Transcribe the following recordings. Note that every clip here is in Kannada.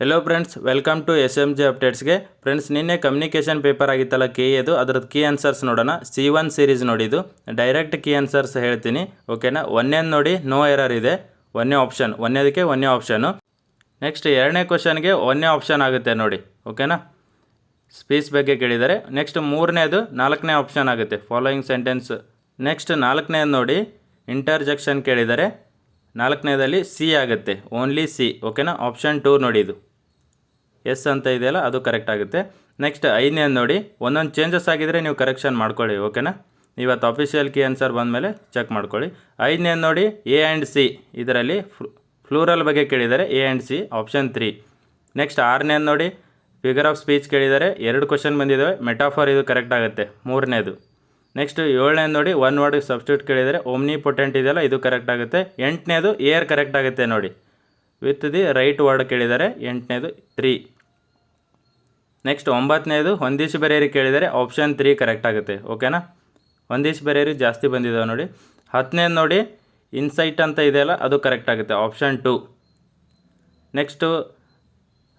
Hello friends welcome to S M G ಅಪ್ಡೇಟ್ಸ್ಗೆ friends ನಿನ್ನೆ ಕಮ್ಯುನಿಕೇಷನ್ ಪೇಪರ್ ಆಗಿತ್ತಲ್ಲ ಕೆ ಎದು ಅದ್ರದ್ದು ಕೀ ಆನ್ಸರ್ಸ್ ನೋಡೋಣ. ಸಿ ಒನ್ ಸೀರೀಸ್ ನೋಡಿದ್ದು. ಡೈರೆಕ್ಟ್ ಕೀ ಆನ್ಸರ್ಸ್ ಹೇಳ್ತೀನಿ. ಓಕೆನಾ ಒಂದೇದು ನೋಡಿ ನೋ ಎರರ್ ಇದೆ. ಒಂದೇ ಆಪ್ಷನ್ ಒಂದೇದಕ್ಕೆ ಒಂದೇ ಆಪ್ಷನು ನೆಕ್ಸ್ಟ್ ಎರಡನೇ ಕ್ವಶನ್ಗೆ ಒಂದೇ ಆಪ್ಷನ್ ಆಗುತ್ತೆ ನೋಡಿ. ಓಕೆನಾ ಸ್ಪೀಚ್ ಬಗ್ಗೆ ಕೇಳಿದ್ದಾರೆ ನೆಕ್ಸ್ಟ್ ಮೂರನೇದು, ನಾಲ್ಕನೇ ಆಪ್ಷನ್ ಆಗುತ್ತೆ. ಫಾಲೋಯಿಂಗ್ ಸೆಂಟೆನ್ಸ್ ನೆಕ್ಸ್ಟ್ ನಾಲ್ಕನೇದು ನೋಡಿ. ಇಂಟರ್ಜೆಕ್ಷನ್ ಕೇಳಿದ್ದಾರೆ ನಾಲ್ಕನೇದಲ್ಲಿ ಸಿ ಆಗುತ್ತೆ. ಓನ್ಲಿ ಸಿ ಓಕೆನಾ ಆಪ್ಷನ್ ಟೂ ನೋಡಿ ಇದು. ಎಸ್ ಅಂತ ಇದೆಯಲ್ಲ, ಅದು ಕರೆಕ್ಟ್ ಆಗುತ್ತೆ. ನೆಕ್ಸ್ಟ್ ಐದನೇ ನೋಡಿ, ಒಂದೊಂದು ಚೇಂಜಸ್ ಆಗಿದ್ರೆ ನೀವು ಕರೆಕ್ಷನ್ ಮಾಡ್ಕೊಳ್ಳಿ ಓಕೆನಾ ಇವತ್ತು ಅಫಿಷಿಯಲ್ ಕೀ ಆನ್ಸರ್ ಬಂದಮೇಲೆ ಚೆಕ್ ಮಾಡ್ಕೊಳ್ಳಿ. ಐದನೇ ನೋಡಿ ಎ ಆ್ಯಂಡ್ ಸಿ ಇದರಲ್ಲಿ ಫ್ಲೂರಲ್ ಬಗ್ಗೆ ಕೇಳಿದ್ದಾರೆ A and C option three next ಆರನೇದು ನೋಡಿ ಫಿಗರ್ ಆಫ್ ಸ್ಪೀಚ್ ಕೇಳಿದ್ದಾರೆ ಎರಡು ಕ್ವಶನ್ ಬಂದಿದ್ದಾವೆ. ಮೆಟಾಫರ್ ಇದು ಕರೆಕ್ಟ್ ಆಗುತ್ತೆ. ಮೂರನೇದು. ನೆಕ್ಸ್ಟ್ ಏಳನೇ ನೋಡಿ ಒನ್ ವರ್ಡ್ ಸಬ್ಸ್ಟ್ಯೂಟ್ ಕೇಳಿದರೆ ಓಮ್ನಿ ಪೊಟೆಂಟ್ ಇದೆಯಲ್ಲ, ಇದು ಕರೆಕ್ಟ್ ಆಗುತ್ತೆ. ಎಂಟನೇದು ಏರ್ ಕರೆಕ್ಟ್ ಆಗುತ್ತೆ ನೋಡಿ. ವಿತ್ ದಿ ರೈಟ್ ವರ್ಡ್ ಕೇಳಿದರೆ ಎಂಟನೇದು ತ್ರೀ ನೆಕ್ಸ್ಟ್ ಒಂಬತ್ತನೇದು ಹೊಂದಿಸಿ ಬರೆಯರಿ ಕೇಳಿದರೆ ಆಪ್ಷನ್ ತ್ರೀ ಕರೆಕ್ಟ್ ಆಗುತ್ತೆ. ಓಕೆನಾ ಹೊಂದಿಸಿ ಬರೆಯರಿ, ಜಾಸ್ತಿ ಬಂದಿದ್ದಾವೆ ನೋಡಿ. ಹತ್ತನೇದು ನೋಡಿ ಇನ್ಸೈಟ್ ಅಂತ ಇದೆಯಲ್ಲ, ಅದು ಕರೆಕ್ಟ್ ಆಗುತ್ತೆ. ಆಪ್ಷನ್ ಟು ನೆಕ್ಸ್ಟು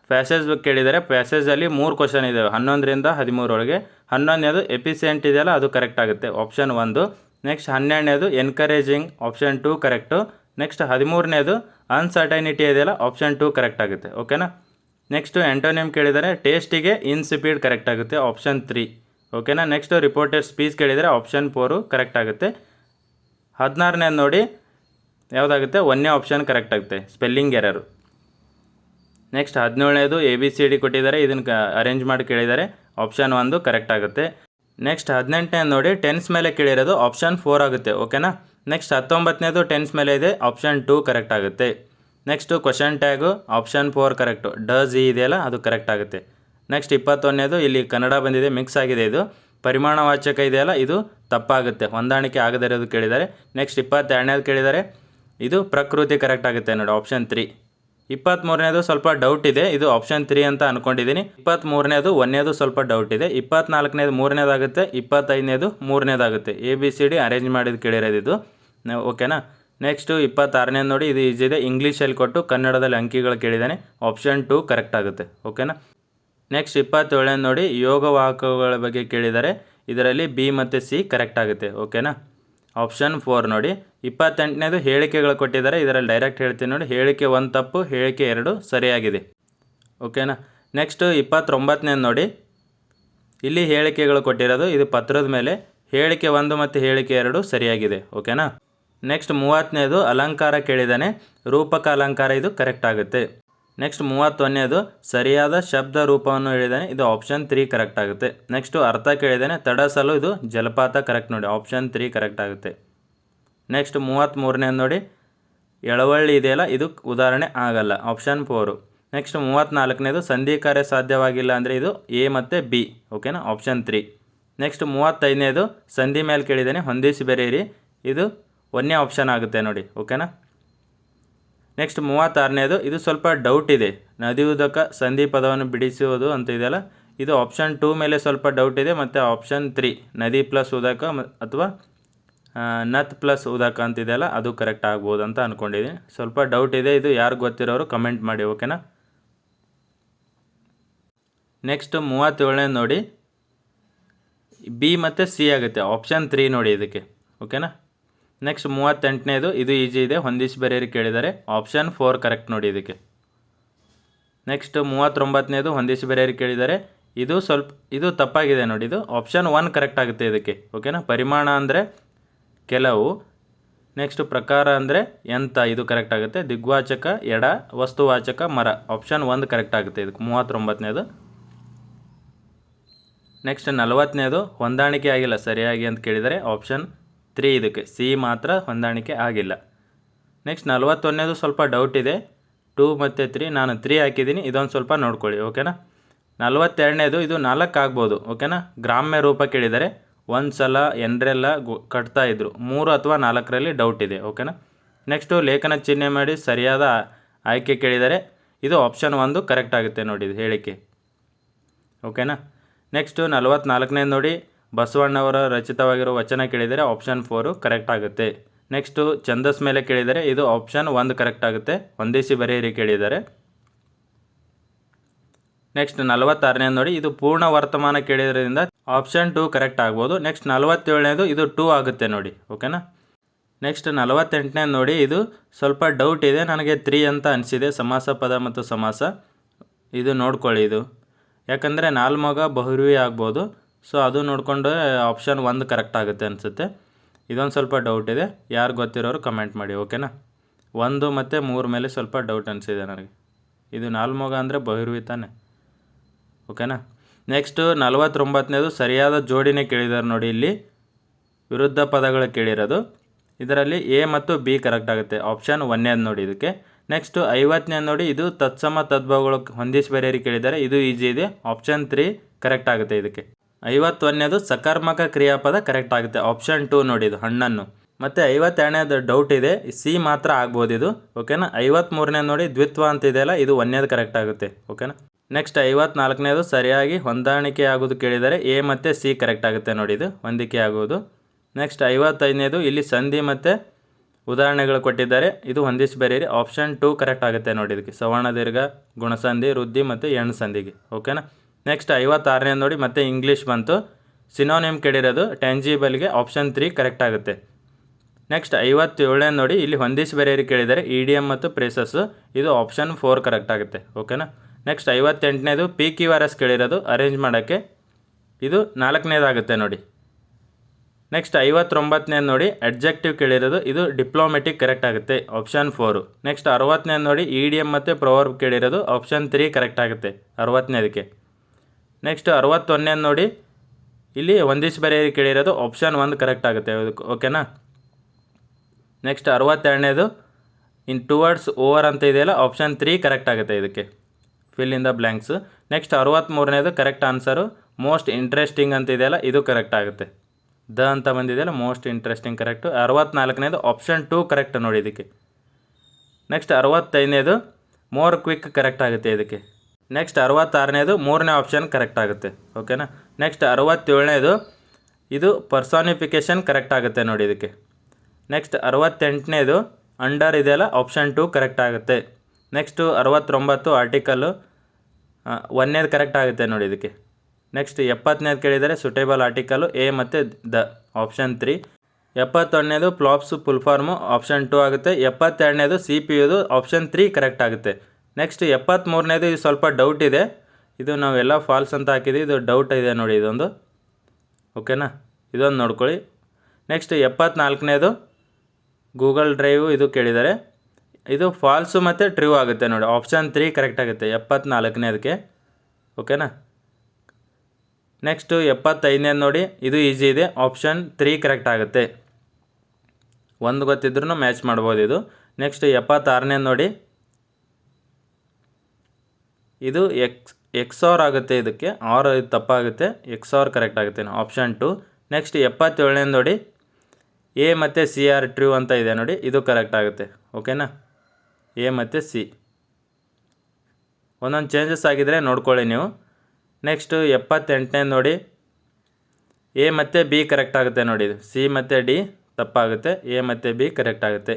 ಪ್ಯಾಸೇಜ್ ಕೇಳಿದರೆ ಪ್ಯಾಸೇಜಲ್ಲಿ ಮೂರು ಕ್ವಶನ್ ಇದ್ದಾವೆ ಹನ್ನೊಂದರಿಂದ ಹದಿಮೂರೊಳಗೆ ಹನ್ನೊಂದನೇದು ಎಪಿಸೆಂಟ್ ಇದೆಯಲ್ಲ, ಅದು ಕರೆಕ್ಟ್ ಆಗುತ್ತೆ. ಆಪ್ಷನ್ ಒಂದು. Next ಹನ್ನೆರಡನೇದು encouraging option two correct next ಹದಿಮೂರನೇದು uncertainty ಇದೆಯಲ್ಲ ಆಪ್ಷನ್ ಟು ಕರೆಕ್ಟ್ ಆಗುತ್ತೆ. ಓಕೆನಾ ನೆಕ್ಸ್ಟು ಎಂಟೋನಿಯಮ್ ಕೇಳಿದರೆ ಟೇಸ್ಟಿಗೆ ಇನ್ಸಿಪಿಡ್ ಕರೆಕ್ಟ್ ಆಗುತ್ತೆ. ಆಪ್ಷನ್ ತ್ರೀ ಓಕೆನಾ ನೆಕ್ಸ್ಟು ರಿಪೋರ್ಟೆಡ್ ಸ್ಪೀಚ್ ಕೇಳಿದರೆ ಆಪ್ಷನ್ ಫೋರು ಕರೆಕ್ಟ್ ಆಗುತ್ತೆ. ಹದಿನಾರನೇದು ನೋಡಿ, ಯಾವುದಾಗುತ್ತೆ? ಒಂದೇ ಆಪ್ಷನ್ ಕರೆಕ್ಟ್ ಆಗುತ್ತೆ. ಸ್ಪೆಲ್ಲಿಂಗ್ ಎರರು ನೆಕ್ಸ್ಟ್ ಹದಿನೇಳನೇದು ಎ ಬಿ ಸಿ ಡಿ ಕೊಟ್ಟಿದ್ದಾರೆ. ಇದನ್ನು ಅರೇಂಜ್ ಮಾಡಿ ಕೇಳಿದ್ದಾರೆ. ಆಪ್ಷನ್ ಒಂದು ಕರೆಕ್ಟ್ ಆಗುತ್ತೆ. ನೆಕ್ಸ್ಟ್ ಹದಿನೆಂಟನೇ ನೋಡಿ ಟೆನ್ಸ್ ಮೇಲೆ ಕೇಳಿರೋದು ಆಪ್ಷನ್ ಫೋರ್ ಆಗುತ್ತೆ. ಓಕೆನಾ ನೆಕ್ಸ್ಟ್ ಹತ್ತೊಂಬತ್ತನೇದು ಟೆನ್ಸ್ ಮೇಲೆ ಇದೆ. ಆಪ್ಷನ್ ಟೂ ಕರೆಕ್ಟ್ ಆಗುತ್ತೆ. Next question tag option four correct does E ಇದೆಯಲ್ಲ, ಅದು ಕರೆಕ್ಟ್ ಆಗುತ್ತೆ. ನೆಕ್ಸ್ಟ್ ಇಪ್ಪತ್ತೊಂದನೇದು, ಇಲ್ಲಿ ಕನ್ನಡ ಬಂದಿದೆ ಮಿಕ್ಸ್ ಆಗಿದೆ ಇದು. ಪರಿಮಾಣವಾಚಕ ಇದೆಯಲ್ಲ, ಇದು ತಪ್ಪಾಗುತ್ತೆ. ಹೊಂದಾಣಿಕೆ ಆಗದೇ ಇರೋದು ಕೇಳಿದ್ದಾರೆ. ನೆಕ್ಸ್ಟ್ ಇಪ್ಪತ್ತೆರಡನೇದು ಕೇಳಿದ್ದಾರೆ. ಇದು ಪ್ರಕೃತಿ ಕರೆಕ್ಟ್ ಆಗುತ್ತೆ ನೋಡಿ ಆಪ್ಷನ್ ತ್ರೀ ಇಪ್ಪತ್ತ್ಮೂರನೇದು ಸ್ವಲ್ಪ ಡೌಟ್ ಇದೆ. ಇದು ಆಪ್ಷನ್ ತ್ರೀ ಅಂತ ಅನ್ಕೊಂಡಿದ್ದೀನಿ ಇಪ್ಪತ್ತ್ಮೂರನೇದು ಒಂದನೇದು ಸ್ವಲ್ಪ ಡೌಟ್ ಇದೆ. ಇಪ್ಪತ್ನಾಲ್ಕನೇದು ಮೂರನೇದಾಗುತ್ತೆ. ಇಪ್ಪತ್ತೈದನೇದು ಮೂರನೇದಾಗುತ್ತೆ. A B C D arrange ಮಾಡಿದ್ದು ಕೇಳಿರೋದು ಇದು. ಓಕೆನಾ ನೆಕ್ಸ್ಟು ಇಪ್ಪತ್ತಾರನೇದು ನೋಡಿ, ಇದು ಈಜಿ ಇದೆ. ಇಂಗ್ಲೀಷಲ್ಲಿ ಕೊಟ್ಟು ಕನ್ನಡದಲ್ಲಿ ಅಂಕಿಗಳು ಕೇಳಿದ್ದಾನೆ ಆಪ್ಷನ್ ಟು ಕರೆಕ್ಟ್ ಆಗುತ್ತೆ. ಓಕೆನಾ ನೆಕ್ಸ್ಟ್ ಇಪ್ಪತ್ತೇಳನೇದು ನೋಡಿ, ಯೋಗ ವಾಹಕಗಳ ಬಗ್ಗೆ ಕೇಳಿದ್ದಾರೆ. ಇದರಲ್ಲಿ ಬಿ ಮತ್ತು ಸಿ ಕರೆಕ್ಟ್ ಆಗುತ್ತೆ. ಓಕೆನಾ ಆಪ್ಷನ್ ಫೋರ್ ನೋಡಿ. ಇಪ್ಪತ್ತೆಂಟನೇದು ಹೇಳಿಕೆಗಳು ಕೊಟ್ಟಿದ್ದಾರೆ. ಇದರಲ್ಲಿ ಡೈರೆಕ್ಟ್ ಹೇಳ್ತೀನಿ ನೋಡಿ. ಹೇಳಿಕೆ ಒಂದು ತಪ್ಪು, ಹೇಳಿಕೆ ಎರಡು ಸರಿಯಾಗಿದೆ. ಓಕೆನಾ ನೆಕ್ಸ್ಟು ಇಪ್ಪತ್ತೊಂಬತ್ತನೇದು ನೋಡಿ. ಇಲ್ಲಿ ಹೇಳಿಕೆಗಳು ಕೊಟ್ಟಿರೋದು. ಇದು ಪತ್ರದ ಮೇಲೆ ಹೇಳಿಕೆ ಒಂದು ಮತ್ತು ಹೇಳಿಕೆ ಎರಡು ಸರಿಯಾಗಿದೆ. ಓಕೆನಾ ನೆಕ್ಸ್ಟ್ ಮೂವತ್ತನೇದು ಅಲಂಕಾರ ಕೇಳಿದ್ದಾನೆ. ರೂಪಕ ಅಲಂಕಾರ ಇದು ಕರೆಕ್ಟ್ ಆಗುತ್ತೆ. ನೆಕ್ಸ್ಟ್ ಮೂವತ್ತೊಂದನೇದು ಸರಿಯಾದ ಶಬ್ದ ರೂಪವನ್ನು ಹೇಳಿದ್ದಾನೆ. ಇದು ಆಪ್ಷನ್ ತ್ರೀ ಕರೆಕ್ಟ್ ಆಗುತ್ತೆ. ನೆಕ್ಸ್ಟು ಅರ್ಥ ಕೇಳಿದ್ದಾನೆ. ತಡಸಲು ಇದು ಜಲಪಾತ ಕರೆಕ್ಟ್ ನೋಡಿ. ಆಪ್ಷನ್ ತ್ರೀ ಕರೆಕ್ಟ್ ಆಗುತ್ತೆ. ನೆಕ್ಸ್ಟ್ ಮೂವತ್ತ್ಮೂರನೇದು ನೋಡಿ. ಎಳವಳ್ಳಿ ಇದೆಯಲ್ಲ, ಇದು ಉದಾಹರಣೆ ಆಗಲ್ಲ. ಆಪ್ಷನ್ ಫೋರು ನೆಕ್ಸ್ಟ್ ಮೂವತ್ತ್ನಾಲ್ಕನೇದು ಸಂಧಿ ಕಾರ್ಯ ಸಾಧ್ಯವಾಗಿಲ್ಲ ಅಂದರೆ ಇದು ಎ ಮತ್ತು ಬಿ ಓಕೆನಾ ಆಪ್ಷನ್ ತ್ರೀ ನೆಕ್ಸ್ಟ್ ಮೂವತ್ತೈದನೇದು ಸಂಧಿ ಮೇಲೆ ಕೇಳಿದ್ದಾನೆ. ಹೊಂದಿಸಿ ಬೆರೆಯಿರಿ ಇದು ಒಂದೇ ಆಪ್ಷನ್ ಆಗುತ್ತೆ ನೋಡಿ. ಓಕೆನಾ ನೆಕ್ಸ್ಟ್ ಮೂವತ್ತಾರನೇದು, ಇದು ಸ್ವಲ್ಪ ಡೌಟ್ ಇದೆ. ನದಿಯುದಕ ಸಂಧಿ ಪದವನ್ನು ಬಿಡಿಸುವುದು ಅಂತ ಇದೆಯಲ್ಲ? ಇದು ಆಪ್ಷನ್ ಟೂ ಮೇಲೆ ಸ್ವಲ್ಪ ಡೌಟ್ ಇದೆ ಮತ್ತು ಆಪ್ಷನ್ ತ್ರೀ ನದಿ ಪ್ಲಸ್ ಉದಕ ಅಥವಾ ನತ್ ಪ್ಲಸ್ ಉದಕ ಅಂತ ಇದೆಯಲ್ಲ, ಅದು ಕರೆಕ್ಟ್ ಆಗ್ಬೋದು ಅಂತ ಅಂದ್ಕೊಂಡಿದ್ದೀನಿ ಸ್ವಲ್ಪ ಡೌಟ್ ಇದೆ, ಇದು ಯಾರು ಗೊತ್ತಿರೋರು ಕಮೆಂಟ್ ಮಾಡಿ ಓಕೆನಾ ನೆಕ್ಸ್ಟ್ ಮೂವತ್ತೇಳನೇ ನೋಡಿ. ಬಿ ಮತ್ತು ಸಿ ಆಗುತ್ತೆ. ಆಪ್ಷನ್ ತ್ರೀ ನೋಡಿ ಇದಕ್ಕೆ ಓಕೆನಾ ನೆಕ್ಸ್ಟ್ ಮೂವತ್ತೆಂಟನೇದು, ಇದು ಈಜಿ ಇದೆ, ಹೊಂದಿಸಿ ಬರೆಯರಿ ಕೇಳಿದ್ದಾರೆ. ಆಪ್ಷನ್ ಫೋರ್ ಕರೆಕ್ಟ್ ನೋಡಿ ಇದಕ್ಕೆ. ನೆಕ್ಸ್ಟ್ ಮೂವತ್ತೊಂಬತ್ತನೇದು, ಹೊಂದಿಸಿ ಬರೆಯರಿ ಕೇಳಿದ್ದಾರೆ. ಇದು ಸ್ವಲ್ಪ, ಇದು ತಪ್ಪಾಗಿದೆ ನೋಡಿ ಇದು. ಆಪ್ಷನ್ ಒನ್ ಕರೆಕ್ಟ್ ಆಗುತ್ತೆ ಇದಕ್ಕೆ ಓಕೆನಾ ಪರಿಮಾಣ ಅಂದರೆ ಕೆಲವು. ನೆಕ್ಸ್ಟ್ ಪ್ರಕಾರ ಅಂದರೆ ಎಂತ, ಇದು ಕರೆಕ್ಟ್ ಆಗುತ್ತೆ. ದಿಗ್ವಾಚಕ, ಎಡ, ವಸ್ತುವಾಚಕ, ಮರ. ಆಪ್ಷನ್ ಒಂದು ಕರೆಕ್ಟ್ ಆಗುತ್ತೆ ಇದಕ್ಕೆ, ಮೂವತ್ತೊಂಬತ್ತನೇದು. ನೆಕ್ಸ್ಟ್ ನಲವತ್ತನೇದು, ಹೊಂದಾಣಿಕೆ ಆಗಿಲ್ಲ, ಸರಿಯಾಗಿ ಅಂತ ಕೇಳಿದರೆ ಆಪ್ಷನ್ ತ್ರೀ ಇದಕ್ಕೆ. ಸಿ ಮಾತ್ರ ಹೊಂದಾಣಿಕೆ ಆಗಿಲ್ಲ. ನೆಕ್ಸ್ಟ್ ನಲ್ವತ್ತೊಂದನೇದು ಸ್ವಲ್ಪ ಡೌಟ್ ಇದೆ. ಟೂ ಮತ್ತು ತ್ರೀ, ನಾನು ತ್ರೀ ಹಾಕಿದ್ದೀನಿ. ಇದೊಂದು ಸ್ವಲ್ಪ ನೋಡ್ಕೊಳ್ಳಿ, ಓಕೆನಾ? ನಲ್ವತ್ತೆರಡನೇದು, ಇದು ನಾಲ್ಕು ಆಗ್ಬೋದು, ಓಕೆನಾ? ಗ್ರಾಮ್ಯ ರೂಪ ಕೇಳಿದರೆ ಒಂದು ಸಲ ಎಂಡ್ರೆಲ್ಲ ಗು, ಕಟ್ತಾ ಇದ್ರು. ಮೂರು ಅಥವಾ ನಾಲ್ಕರಲ್ಲಿ ಡೌಟ್ ಇದೆ, ಓಕೆನಾ? ನೆಕ್ಸ್ಟು ಲೇಖನ ಚಿಹ್ನೆ ಮಾಡಿ ಸರಿಯಾದ ಆಯ್ಕೆ ಕೇಳಿದರೆ ಇದು ಆಪ್ಷನ್ ಒಂದು ಕರೆಕ್ಟ್ ಆಗುತ್ತೆ ನೋಡಿ ಹೇಳಿಕೆ. ಓಕೆನಾ? ನೆಕ್ಸ್ಟು ನಲವತ್ತ್ನಾಲ್ಕನೇದು ನೋಡಿ. ಬಸವಣ್ಣವರ ರಚಿತವಾಗಿರೋ ವಚನ ಕೇಳಿದರೆ ಆಪ್ಷನ್ ಫೋರು ಕರೆಕ್ಟ್ ಆಗುತ್ತೆ. ನೆಕ್ಸ್ಟು ಛಂದಸ್ ಮೇಲೆ ಕೇಳಿದರೆ ಇದು ಆಪ್ಷನ್ ಒಂದು ಕರೆಕ್ಟ್ ಆಗುತ್ತೆ. ಒಂದೇಸಿ ಬರೆಯಿರಿ ಕೇಳಿದರೆ. ನೆಕ್ಸ್ಟ್ ನಲವತ್ತಾರನೇ ನೋಡಿ, ಇದು ಪೂರ್ಣ ವರ್ತಮಾನ ಕೇಳಿದ್ರಿಂದ ಆಪ್ಷನ್ ಟು ಕರೆಕ್ಟ್ ಆಗ್ಬೋದು. ನೆಕ್ಸ್ಟ್ ನಲವತ್ತೇಳನೇದು ಇದು ಟೂ ಆಗುತ್ತೆ ನೋಡಿ ಓಕೆನಾ ನೆಕ್ಸ್ಟ್ ನಲವತ್ತೆಂಟನೇ ನೋಡಿ, ಇದು ಸ್ವಲ್ಪ ಡೌಟ್ ಇದೆ, ನನಗೆ ತ್ರೀ ಅಂತ ಅನಿಸಿದೆ, ಸಮಾಸ, ಪದ ಮತ್ತು ಸಮಾಸ. ಇದು ನೋಡ್ಕೊಳ್ಳಿ ಇದು. ಯಾಕಂದರೆ ನಾಲ್ಮಗ ಬಹುರ್ವಿ ಆಗ್ಬೋದು. ಸೊ ಅದು ನೋಡಿಕೊಂಡು ಆಪ್ಷನ್ ಒಂದು ಕರೆಕ್ಟ್ ಆಗುತ್ತೆ ಅನಿಸುತ್ತೆ. ಇದೊಂದು ಸ್ವಲ್ಪ ಡೌಟ್ ಇದೆ. ಯಾರು ಗೊತ್ತಿರೋರು ಕಮೆಂಟ್ ಮಾಡಿ ಓಕೆನಾ ಒಂದು ಮತ್ತು ಮೂರು ಮೇಲೆ ಸ್ವಲ್ಪ ಡೌಟ್ ಅನಿಸಿದೆ ನನಗೆ. ಇದು ನಾಲ್ಮೊಗ ಅಂದರೆ ಬಹಿರ್ವಿ ತಾನೆ ಓಕೆನಾ ನೆಕ್ಸ್ಟು ನಲವತ್ತೊಂಬತ್ತನೇದು ಸರಿಯಾದ ಜೋಡಿನೇ ಕೇಳಿದ್ದಾರೆ ನೋಡಿ ಇಲ್ಲಿ. ವಿರುದ್ಧ ಪದಗಳು ಕೇಳಿರೋದು. ಇದರಲ್ಲಿ ಎ ಮತ್ತು ಬಿ ಕರೆಕ್ಟ್ ಆಗುತ್ತೆ. ಆಪ್ಷನ್ ಒನ್ನೇದು ನೋಡಿ ಇದಕ್ಕೆ. ನೆಕ್ಸ್ಟು ಐವತ್ತನೇ ನೋಡಿ ಇದು ತತ್ಸಮ ತದ್ಭವಗಳು ಹೊಂದಿಸಿ ಬೇರೆ ಕೇಳಿದ್ದಾರೆ. ಇದು ಈಜಿ ಇದೆ. ಆಪ್ಷನ್ ತ್ರೀ ಕರೆಕ್ಟ್ ಆಗುತ್ತೆ ಇದಕ್ಕೆ. ಐವತ್ತೊಂದನೇದು ಸಕರ್ಮಕ ಕ್ರಿಯಾಪದ ಕರೆಕ್ಟ್ ಆಗುತ್ತೆ. ಆಪ್ಷನ್ ಟೂ ನೋಡಿ ಇದು, ಹಣ್ಣನ್ನು. ಮತ್ತು ಐವತ್ತೆರಡನೇದು ಡೌಟ್ ಇದೆ, ಸಿ ಮಾತ್ರ ಆಗ್ಬೋದು ಇದು ಓಕೆನಾ ಐವತ್ತ್ಮೂರನೇ ನೋಡಿ ದ್ವಿತ್ವ ಅಂತ ಇದೆಯಲ್ಲ ಇದು ಒಂದನೇದು ಕರೆಕ್ಟ್ ಆಗುತ್ತೆ ಓಕೆನಾ ನೆಕ್ಸ್ಟ್ ಐವತ್ನಾಲ್ಕನೇದು ಸರಿಯಾಗಿ ಹೊಂದಾಣಿಕೆ ಆಗೋದು ಕೇಳಿದರೆ ಎ ಮತ್ತು ಸಿ ಕರೆಕ್ಟ್ ಆಗುತ್ತೆ ನೋಡಿ ಇದು, ಹೊಂದಿಕೆ ಆಗುವುದು. ನೆಕ್ಸ್ಟ್ ಐವತ್ತೈದನೇದು ಇಲ್ಲಿ ಸಂಧಿ ಮತ್ತು ಉದಾಹರಣೆಗಳು ಕೊಟ್ಟಿದ್ದಾರೆ, ಇದು ಹೊಂದಿಸಿ ಬರೀರಿ. ಆಪ್ಷನ್ ಟೂ ಕರೆಕ್ಟ್ ಆಗುತ್ತೆ ನೋಡಿ ಇದಕ್ಕೆ ಸವರ್ಣ ದೀರ್ಘ ಗುಣಸಂಧಿ, ವೃದ್ಧಿ ಮತ್ತು ಎಣ್ಣು ಸಂಧಿಗೆ ಓಕೆನಾ ನೆಕ್ಸ್ಟ್ ಐವತ್ತಾರನೇ ನೋಡಿ ಮತ್ತೆ ಇಂಗ್ಲೀಷ್ ಬಂತು. ಸಿನೋನಿಮ್ ಕೇಳಿರೋದು ಟ್ಯಾಂಜಿಬಲ್ಗೆ ಆಪ್ಷನ್ ತ್ರೀ ಕರೆಕ್ಟ್ ಆಗುತ್ತೆ. ನೆಕ್ಸ್ಟ್ ಐವತ್ತೇಳನೇ ನೋಡಿ, ಇಲ್ಲಿ ಹೊಂದಿಸಿ ಬರೆಯರಿ ಕೇಳಿದರೆ ಇ ಡಿ ಎಂ ಮತ್ತು ಪ್ರೇಸಸ್ಸು ಇದು ಆಪ್ಷನ್ ಫೋರ್ ಕರೆಕ್ಟ್ ಆಗುತ್ತೆ. ಓಕೆನಾ ನೆಕ್ಸ್ಟ್ ಐವತ್ತೆಂಟನೇದು ಪಿ ಕ್ಯೂ ಆರ್ ಎಸ್ ಕೇಳಿರೋದು ಅರೇಂಜ್ ಮಾಡೋಕ್ಕೆ. ಇದು ನಾಲ್ಕನೇದಾಗುತ್ತೆ ನೋಡಿ. ನೆಕ್ಸ್ಟ್ ಐವತ್ತೊಂಬತ್ತನೇದು ನೋಡಿ ಅಡ್ಜೆಕ್ಟಿವ್ ಕೇಳಿರೋದು, ಇದು ಡಿಪ್ಲೊಮೆಟಿಕ್ ಕರೆಕ್ಟ್ ಆಗುತ್ತೆ ಆಪ್ಷನ್ ಫೋರು ನೆಕ್ಸ್ಟ್ ಅರವತ್ತನೇದು ನೋಡಿ ಇ ಡಿ ಎಂ ಮತ್ತು ಪ್ರೊವರ್ಬ್ ಕೇಳಿರೋದು ಆಪ್ಷನ್ ತ್ರೀ ಕರೆಕ್ಟ್ ಆಗುತ್ತೆ, ಅರವತ್ತನೇದಕ್ಕೆ. ನೆಕ್ಸ್ಟ್ ಅರವತ್ತೊಂದನೇದು ನೋಡಿ. ಇಲ್ಲಿ ಒಂದಿಷ್ಟು ಬರೆಯಿರಿ ಕೇಳಿರೋದು ಆಪ್ಷನ್ ಒಂದು ಕರೆಕ್ಟ್ ಆಗುತ್ತೆ ಓಕೆನಾ ನೆಕ್ಸ್ಟ್ ಅರವತ್ತೆರಡನೇದು ಇನ್ ಟುವರ್ಡ್ಸ್ ಓವರ್ ಅಂತ ಇದೆಯಲ್ಲ ಆಪ್ಷನ್ ತ್ರೀ ಕರೆಕ್ಟ್ ಆಗುತ್ತೆ ಇದಕ್ಕೆ. Fill in the blanks next ಅರವತ್ತ್ಮೂರನೇದು correct answer most interesting ಅಂತ ಇದೆಯಲ್ಲ, ಇದು ಕರೆಕ್ಟ್ ಆಗುತ್ತೆ. ದ ಅಂತ ಬಂದಿದೆಯಲ್ಲ ಮೋಸ್ಟ್ ಇಂಟ್ರೆಸ್ಟಿಂಗ್ ಕರೆಕ್ಟು ಅರವತ್ತ್ನಾಲ್ಕನೇದು ಆಪ್ಷನ್ ಟೂ ಕರೆಕ್ಟ್ ನೋಡಿ ಇದಕ್ಕೆ. ನೆಕ್ಸ್ಟ್ ಅರವತ್ತೈದನೇದು ಮೋರ್ ಕ್ವಿಕ್ ಕರೆಕ್ಟ್ ಆಗುತ್ತೆ ಇದಕ್ಕೆ. ನೆಕ್ಸ್ಟ್ ಅರವತ್ತಾರನೇದು ಮೂರನೇ ಆಪ್ಷನ್ ಕರೆಕ್ಟ್ ಆಗುತ್ತೆ. ಓಕೆನಾ ನೆಕ್ಸ್ಟ್ ಅರವತ್ತೇಳನೇದು ಇದು ಪರ್ಸಾನಿಫಿಕೇಷನ್ ಕರೆಕ್ಟ್ ಆಗುತ್ತೆ ನೋಡಿ ಇದಕ್ಕೆ. ನೆಕ್ಸ್ಟ್ ಅರವತ್ತೆಂಟನೇದು ಅಂಡರ್ ಇದೆಯಲ್ಲ ಆಪ್ಷನ್ ಟು ಕರೆಕ್ಟ್ ಆಗುತ್ತೆ. ನೆಕ್ಸ್ಟು ಅರವತ್ತೊಂಬತ್ತು ಆರ್ಟಿಕಲ್ಲು ಒಂದನೇದು ಕರೆಕ್ಟ್ ಆಗುತ್ತೆ ನೋಡಿ ಇದಕ್ಕೆ. ನೆಕ್ಸ್ಟ್ ಎಪ್ಪತ್ತನೇದು ಕೇಳಿದರೆ ಸುಟೇಬಲ್ ಆರ್ಟಿಕಲು ಎ ಮತ್ತು the option three ಎಪ್ಪತ್ತೊಂದನೇದು flops full form option two ಆಗುತ್ತೆ. ಎಪ್ಪತ್ತೆರಡನೇದು ಸಿ ಪಿ ಯುದು ಆಪ್ಷನ್ ತ್ರೀ ಕರೆಕ್ಟ್ ಆಗುತ್ತೆ. ನೆಕ್ಸ್ಟ್ ಎಪ್ಪತ್ತ್ಮೂರನೇದು ಇದು ಸ್ವಲ್ಪ ಡೌಟ್ ಇದೆ. ಇದು ನಾವೆಲ್ಲ ಫಾಲ್ಸ್ ಅಂತ ಹಾಕಿದ್ವಿ. ಇದು ಡೌಟ್ ಇದೆ ನೋಡಿ ಇದೊಂದು. ಓಕೆನಾ ಇದೊಂದು ನೋಡ್ಕೊಳ್ಳಿ. ನೆಕ್ಸ್ಟ್ ಎಪ್ಪತ್ತ್ನಾಲ್ಕನೇದು ಗೂಗಲ್ ಡ್ರೈವು ಇದು ಕೇಳಿದ್ದಾರೆ. ಇದು ಫಾಲ್ಸು ಮತ್ತು ಟ್ರೂ ಆಗುತ್ತೆ ನೋಡಿ. ಆಪ್ಷನ್ ತ್ರೀ ಕರೆಕ್ಟ್ ಆಗುತ್ತೆ ಎಪ್ಪತ್ತ್ನಾಲ್ಕನೇದಕ್ಕೆ ಓಕೆನಾ ನೆಕ್ಸ್ಟು ಎಪ್ಪತ್ತೈದನೇದು ನೋಡಿ. ಇದು ಈಸಿ ಇದೆ. ಆಪ್ಷನ್ ತ್ರೀ ಕರೆಕ್ಟ್ ಆಗುತ್ತೆ. ಒಂದು ಗೊತ್ತಿದ್ರೂ ಮ್ಯಾಚ್ ಮಾಡ್ಬೋದು ಇದು. ನೆಕ್ಸ್ಟ್ ಎಪ್ಪತ್ತಾರನೇದು ನೋಡಿ. ಇದು ಎಕ್ಸ್ ಎಕ್ಸ್ ಆರ್ ಆಗುತ್ತೆ ಇದಕ್ಕೆ ಆರ್ ಇದು ತಪ್ಪಾಗುತ್ತೆ ಎಕ್ಸ್ ಆರ್ ಕರೆಕ್ಟ್ ಆಗುತ್ತೆ ಆಪ್ಷನ್ ಟು ನೆಕ್ಸ್ಟ್ ಎಪ್ಪತ್ತೇಳನೇ ನೋಡಿ. ಎ ಮತ್ತು ಸಿ ಆರ್ ಟ್ರೂ ಅಂತ ಇದೆ ನೋಡಿ, ಇದು ಕರೆಕ್ಟ್ ಆಗುತ್ತೆ. ಓಕೆನಾ ಎ ಮತ್ತು ಸಿ ಒಂದೊಂದು ಚೇಂಜಸ್ ಆಗಿದ್ದರೆ ನೋಡ್ಕೊಳ್ಳಿ ನೀವು. ನೆಕ್ಸ್ಟು ಎಪ್ಪತ್ತೆಂಟನೇ ನೋಡಿ. ಎ ಮತ್ತು ಬಿ ಕರೆಕ್ಟ್ ಆಗುತ್ತೆ ನೋಡಿ. ಸಿ ಮತ್ತು ಡಿ ತಪ್ಪಾಗುತ್ತೆ ಎ ಮತ್ತು ಬಿ ಕರೆಕ್ಟ್ ಆಗುತ್ತೆ.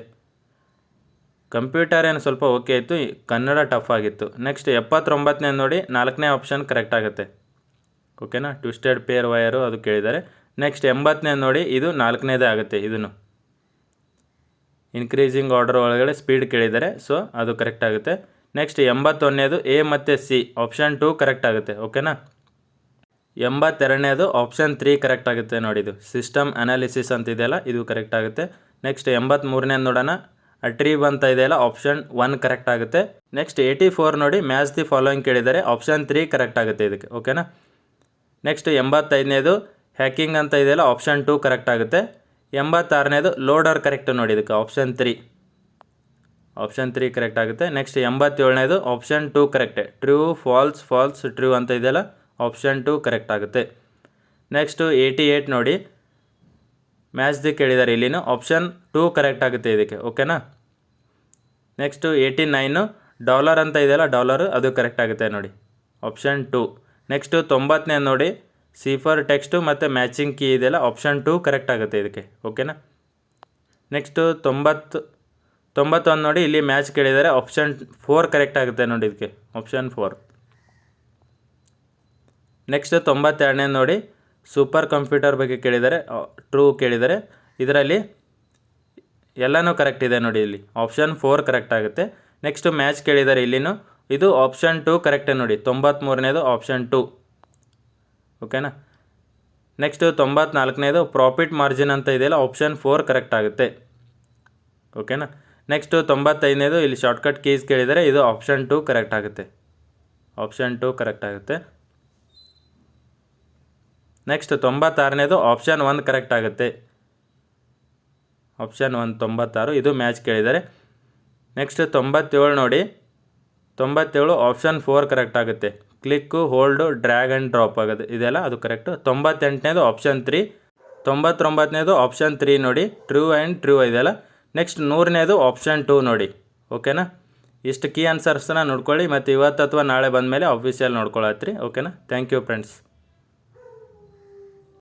ಕಂಪ್ಯೂಟರ್ ಏನು ಸ್ವಲ್ಪ ಓಕೆ ಇತ್ತು ಕನ್ನಡ ಟಫ್ ಆಗಿತ್ತು. ನೆಕ್ಸ್ಟ್ ಎಪ್ಪತ್ತೊಂಬತ್ತನೇ ನೋಡಿ, ನಾಲ್ಕನೇ ಆಪ್ಷನ್ ಕರೆಕ್ಟ್ ಆಗುತ್ತೆ. ಓಕೆನಾ ಟ್ವಿಸ್ಟೆಡ್ ಪೇರ್ ವಯರು ಅದು ಕೇಳಿದ್ದಾರೆ. ನೆಕ್ಸ್ಟ್ ಎಂಬತ್ತನೇ ನೋಡಿ, ಇದು ನಾಲ್ಕನೇದೇ ಆಗುತ್ತೆ ಇದನ್ನು. ಇನ್ಕ್ರೀಸಿಂಗ್ ಆರ್ಡರ್ ಒಳಗಡೆ ಸ್ಪೀಡ್ ಕೇಳಿದ್ದಾರೆ ಸೊ ಅದು ಕರೆಕ್ಟ್ ಆಗುತ್ತೆ. ನೆಕ್ಸ್ಟ್ ಎಂಬತ್ತೊಂದನೇದು ಎ ಮತ್ತು ಸಿ ಆಪ್ಷನ್ ಟು ಕರೆಕ್ಟ್ ಆಗುತ್ತೆ. ಓಕೆನಾ ಎಂಬತ್ತೆರಡನೇದು ಆಪ್ಷನ್ ತ್ರೀ ಕರೆಕ್ಟ್ ಆಗುತ್ತೆ ನೋಡಿ ಇದು. ಸಿಸ್ಟಮ್ ಅನಾಲಿಸಿಸ್ ಅಂತಿದೆಯಲ್ಲ, ಇದು ಕರೆಕ್ಟ್ ಆಗುತ್ತೆ. ನೆಕ್ಸ್ಟ್ ಎಂಬತ್ತ್ಮೂರನೇದು ನೋಡೋಣ. ಅಟ್ರೀವ್ ಅಂತ ಇದೆಯಲ್ಲ ಆಪ್ಷನ್ ಒನ್ ಕರೆಕ್ಟ್ ಆಗುತ್ತೆ. ನೆಕ್ಸ್ಟ್ ಏಯ್ಟಿ ಫೋರ್ ನೋಡಿ ಮ್ಯಾಚ್ ದಿ ಫಾಲೋಯಿಂಗ್ ಕೇಳಿದ್ದಾರೆ. ಆಪ್ಷನ್ ತ್ರೀ ಕರೆಕ್ಟ್ ಆಗುತ್ತೆ ಇದಕ್ಕೆ ಓಕೆನಾ ನೆಕ್ಸ್ಟ್ ಎಂಬತ್ತೈದನೇದು ಹ್ಯಾಕಿಂಗ್ ಅಂತ ಇದೆಯಲ್ಲ ಆಪ್ಷನ್ ಟೂ ಕರೆಕ್ಟ್ ಆಗುತ್ತೆ. ಎಂಬತ್ತಾರನೇದು ಲೋಡರ್ ಕರೆಕ್ಟ್ ನೋಡಿ ಇದಕ್ಕೆ option three option three correct ಆಗುತ್ತೆ. Next ಎಂಬತ್ತೇಳನೇದು option two correct true false false true ಅಂತ ಇದೆಯಲ್ಲ ಆಪ್ಷನ್ ಟೂ ಕರೆಕ್ಟ್ ಆಗುತ್ತೆ. ನೆಕ್ಸ್ಟು ಏಯ್ಟಿ ಏಯ್ಟ್ ನೋಡಿ ಮ್ಯಾಚ್ ದಿ ಕೇಳಿದ್ದಾರೆ ಇಲ್ಲಿನೂ ಆಪ್ಷನ್ ಟೂ ಕರೆಕ್ಟ್ ಆಗುತ್ತೆ ಇದಕ್ಕೆ ಓಕೆನಾ ನೆಕ್ಸ್ಟು ಏಯ್ಟಿ ನೈನು ಡಾಲರ್ ಅಂತ ಇದೆಯಲ್ಲ ಡಾಲರು ಅದು ಕರೆಕ್ಟ್ ಆಗುತ್ತೆ ನೋಡಿ. ಆಪ್ಷನ್ ಟೂ ನೆಕ್ಸ್ಟು ತೊಂಬತ್ತನೇ ನೋಡಿ ಸೀಫರ್ ಟೆಕ್ಸ್ಟು ಮತ್ತು ಮ್ಯಾಚಿಂಗ್ ಕೀ ಇದೆಯಲ್ಲ ಆಪ್ಷನ್ ಟೂ ಕರೆಕ್ಟ್ ಆಗುತ್ತೆ ಇದಕ್ಕೆ ಓಕೆನಾ ನೆಕ್ಸ್ಟು ತೊಂಬತ್ತು, ತೊಂಬತ್ತೊಂದು ನೋಡಿ, ಇಲ್ಲಿ ಮ್ಯಾಚ್ ಕೇಳಿದ್ದಾರೆ ಆಪ್ಷನ್ ಫೋರ್ ಕರೆಕ್ಟ್ ಆಗುತ್ತೆ ನೋಡಿ ಇದಕ್ಕೆ ಆಪ್ಷನ್ ಫೋರ್ ನೆಕ್ಸ್ಟ್ ತೊಂಬತ್ತೆರಡನೇ ನೋಡಿ ಸೂಪರ್ ಕಂಪ್ಯೂಟರ್ ಬಗ್ಗೆ ಕೇಳಿದರೆ ಟ್ರೂ ಕೇಳಿದರೆ, ಇದರಲ್ಲಿ ಎಲ್ಲನೂ ಕರೆಕ್ಟ್ ಇದೆ ನೋಡಿ ಇಲ್ಲಿ. ಆಪ್ಷನ್ ಫೋರ್ ಕರೆಕ್ಟ್ ಆಗುತ್ತೆ. ನೆಕ್ಸ್ಟ್ ಮ್ಯಾಚ್ ಕೇಳಿದ್ದಾರೆ ಇಲ್ಲಿನೂ, ಇದು ಆಪ್ಷನ್ ಟು ಕರೆಕ್ಟೇ ನೋಡಿ. ತೊಂಬತ್ತ್ಮೂರನೇದು ಆಪ್ಷನ್ ಟು ಓಕೆನಾ ನೆಕ್ಸ್ಟ್ ತೊಂಬತ್ನಾಲ್ಕನೇದು ಪ್ರಾಫಿಟ್ ಮಾರ್ಜಿನ್ ಅಂತ ಇದೆಯಲ್ಲ ಆಪ್ಷನ್ ಫೋರ್ ಕರೆಕ್ಟ್ ಆಗುತ್ತೆ. ಓಕೆನಾ ನೆಕ್ಸ್ಟು ತೊಂಬತ್ತೈದನೇದು ಇಲ್ಲಿ ಶಾರ್ಟ್ಕಟ್ ಕೀಸ್ ಕೇಳಿದರೆ, ಇದು ಆಪ್ಷನ್ ಟು ಕರೆಕ್ಟ್ ಆಗುತ್ತೆ. ಆಪ್ಷನ್ ಟು ಕರೆಕ್ಟ್ ಆಗುತ್ತೆ. ನೆಕ್ಸ್ಟ್ ತೊಂಬತ್ತಾರನೇದು ಆಪ್ಷನ್ ಒಂದು ಕರೆಕ್ಟ್ ಆಗುತ್ತೆ. ಆಪ್ಷನ್ ಒಂದು ತೊಂಬತ್ತಾರು, ಇದು ಮ್ಯಾಚ್ ಕೇಳಿದ್ದಾರೆ ನೆಕ್ಸ್ಟ್ ತೊಂಬತ್ತೇಳು ನೋಡಿ. ತೊಂಬತ್ತೇಳು ಆಪ್ಷನ್ ಫೋರ್ ಕರೆಕ್ಟ್ ಆಗುತ್ತೆ. Click hold drag and drop ಆಗುತ್ತೆ. ಇದೆಲ್ಲ ಅದು ಕರೆಕ್ಟು ತೊಂಬತ್ತೆಂಟನೇದು ಆಪ್ಷನ್ ತ್ರೀ ತೊಂಬತ್ತೊಂಬತ್ತನೇದು ಆಪ್ಷನ್ ತ್ರೀ ನೋಡಿ. ಟ್ರೂ ಆ್ಯಂಡ್ ಟ್ರೂ ಇದೆಲ್ಲ. ನೆಕ್ಸ್ಟ್ ನೂರನೇದು ಆಪ್ಷನ್ ಟೂ ನೋಡಿ. ಓಕೆನಾ ಇಷ್ಟು ಕೀ ಆನ್ಸರ್ಸ್ನ ನೋಡ್ಕೊಳ್ಳಿ. ಮತ್ತು ಇವತ್ತು ಅಥವಾ ನಾಳೆ ಬಂದಮೇಲೆ ಆಫೀಸಿಯಲ್ ನೋಡ್ಕೊಳತ್ರಿ. ಓಕೆನಾ ಥ್ಯಾಂಕ್ ಯು ಫ್ರೆಂಡ್ಸ್